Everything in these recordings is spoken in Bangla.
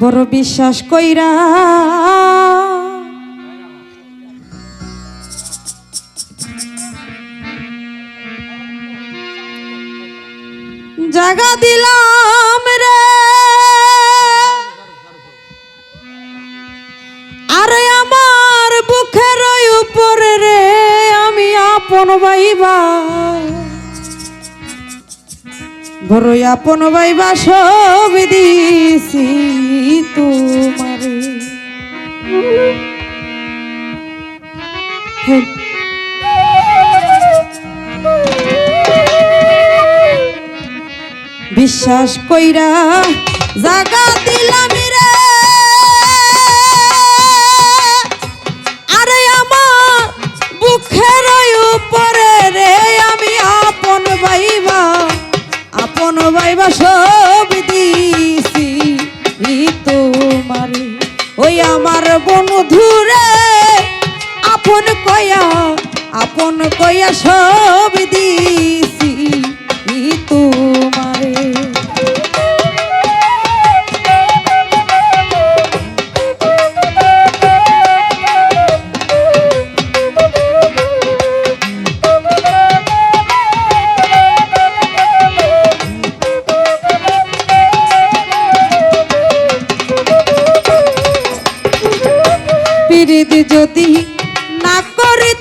বড় বিশ্বাস কইরা। জাগা দিলাম রে। আরে আমার বুকের উপরে রে, আমি আপন বাইবা বড় আপন বাইবা সব দিছি। বিশ্বাস কইরা জাগা দিলাম রে। আরে আমার বুকের উপরে রে, আমি আপন বাইবা আপন বাইবা সব দিছি। তোমারে ওই আমার বন্ধুরে আপন কয়া আপন কয়া সব দিছি। ই পিরিত যদি না করি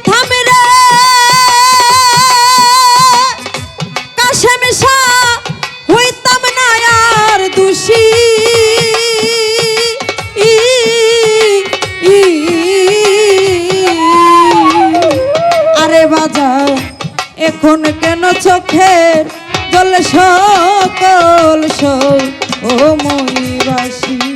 হইতাম না আর দোষী আরে এখন কেন চোখের জল সকল সৌ ও মহিবাসী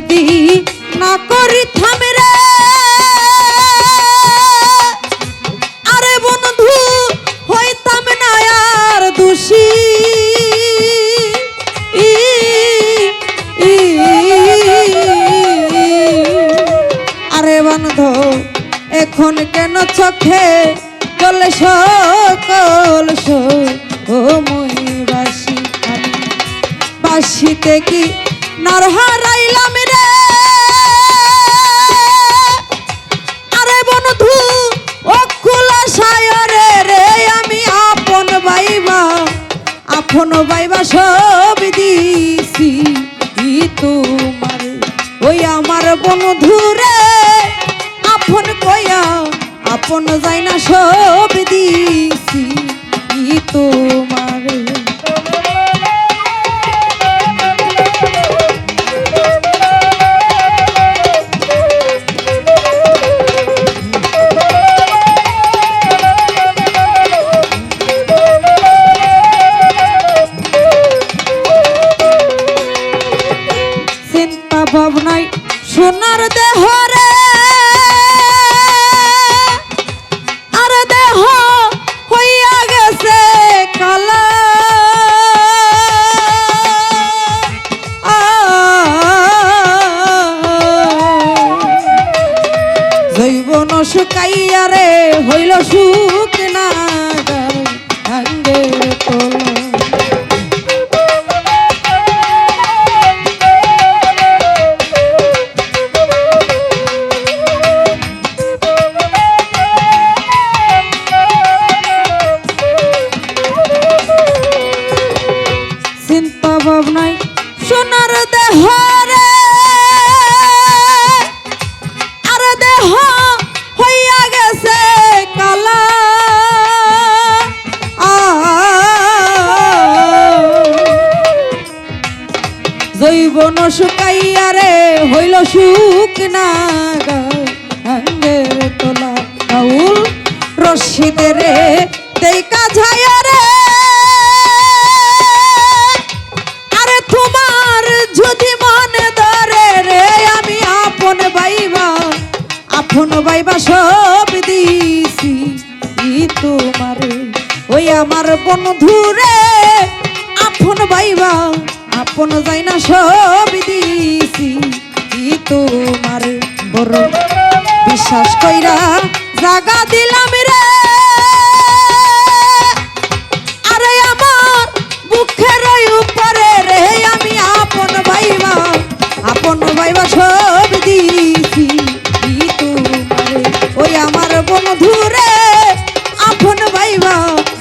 যদি না করি থামরে আরে বন্ধু, হইতাম না আর দোষী। এখন কেন চোখে জলে সকল ও আমি বাসিতে কি নার সায়রে রে, আমি আপন বাইবা আপন বাইবা সব দিছি। তোমার, ওই আমার বন্ধু রে, আপন কয়া আপন যাই না সব দিছি। তোমার রে। আর হইয়া গেছে কালা। রে হইল সুখ। হইয়া শুকাইয়া রে হইল সুখ না গাঙ্গের তোলা আউল রশিদে রে দেইকা ঝায়া আপন বাইবা সব দিছি। তোমারে, ওই আমার বন্ধুরে। আপন বাইবা আপন যাই না সব দিছি। বন্ধুরে আপন বাইবা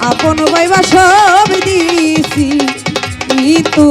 আপন বাইবা সব দিছি। কিন্তু